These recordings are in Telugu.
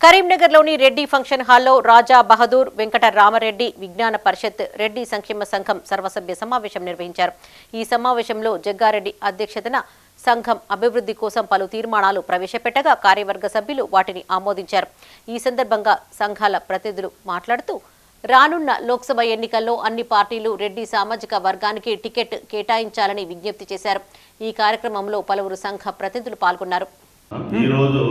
కరీంనగర్లోని రెడ్డి ఫంక్షన్ హాల్లో రాజా బహదూర్ వెంకట రామరెడ్డి విజ్ఞాన పరిషత్ రెడ్డి సంక్షేమ సంఘం సర్వసభ్య సమావేశం నిర్వహించారు. ఈ సమావేశంలో జగ్గారెడ్డి అధ్యక్షతన సంఘం అభివృద్ధి కోసం పలు తీర్మానాలు ప్రవేశపెట్టగా కార్యవర్గ సభ్యులు వాటిని ఆమోదించారు. ఈ సందర్భంగా సంఘాల ప్రతినిధులు మాట్లాడుతూ రానున్న లోక్సభ ఎన్నికల్లో అన్ని పార్టీలు రెడ్డి సామాజిక వర్గానికి టికెట్ కేటాయించాలని విజ్ఞప్తి చేశారు. ఈ కార్యక్రమంలో పలువురు సంఘ ప్రతినిధులు పాల్గొన్నారు. ఈరోజు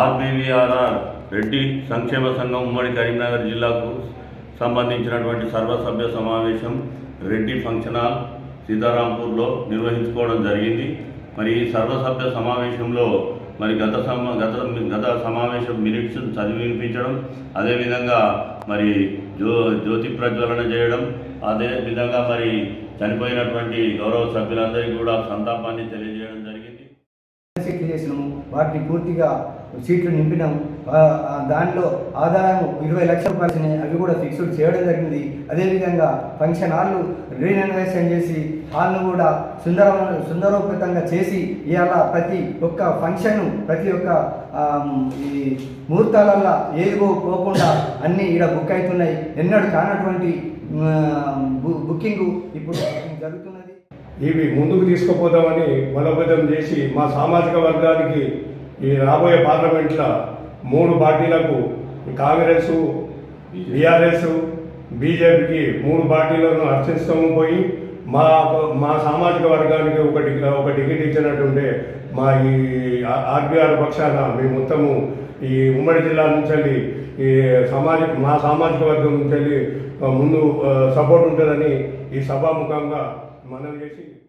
ఆర్బీవీఆర్ఆర్ రెడ్డి సంక్షేమ సంఘం ఉమ్మడి కరీంనగర్ జిల్లాకు సంబంధించినటువంటి సర్వసభ్య సమావేశం రెడ్డి ఫంక్షన్ హాల్ సీతారాంపూర్లో నిర్వహించుకోవడం జరిగింది. మరి ఈ సర్వసభ్య సమావేశంలో మరి గత సమ గత గత సమావేశం మినిట్స్ చదివి వినిపించడం అదేవిధంగా మరి జ్యో జ్యోతి ప్రజ్వలన చేయడం అదే విధంగా మరి చనిపోయినటువంటి గౌరవ సభ్యులందరికీ కూడా సంతాపాన్ని తెలియజేయడం జరిగింది సెటిల్ చేసినాము. వాటిని పూర్తిగా సీట్లు నింపినాము దానిలో దాంట్లో ఆదాయం ఇరవై లక్షల రూపాయలు అవి కూడా ఫిక్స్డ్ చేయడం జరిగింది. అదేవిధంగా ఫంక్షన్ హాల్ను రీరెనోవేషన్ చేసి హాల్ను కూడా సుందర సుందరోపేతంగా చేసి ఇవాళ ప్రతి ఒక్క ఫంక్షన్ ప్రతి ఒక్క ఈ ముహూర్తాలల్లో ఏవో పోకుండా అన్నీ ఇక్కడ బుక్ అవుతున్నాయి. ఎన్నడూ కానటువంటి బు- బుకింగ్ ఇప్పుడు జరుగుతున్నది. ఇవి ముందుకు తీసుకుపోతామని బలోపేతం చేసి మా సామాజిక వర్గానికి ఈ రాబోయే పార్లమెంట్లో మూడు పార్టీలకు కాంగ్రెస్ బీఆర్ఎస్ బీజేపీకి మూడు పార్టీలను అర్చిస్తాము పోయి మా మా సామాజిక వర్గానికి ఒక ఒక టికెట్ ఇచ్చినట్టుంటే మా ఈ ఆర్బీఆర్ పక్షాన మేము మొత్తము ఈ ఉమ్మడి జిల్లా నుంచి వెళ్ళి ఈ సామాజిక మా సామాజిక వర్గం నుంచి వెళ్ళి ముందు సపోర్ట్ ఉంటుందని ఈ సభాముఖంగా మనవి చేసి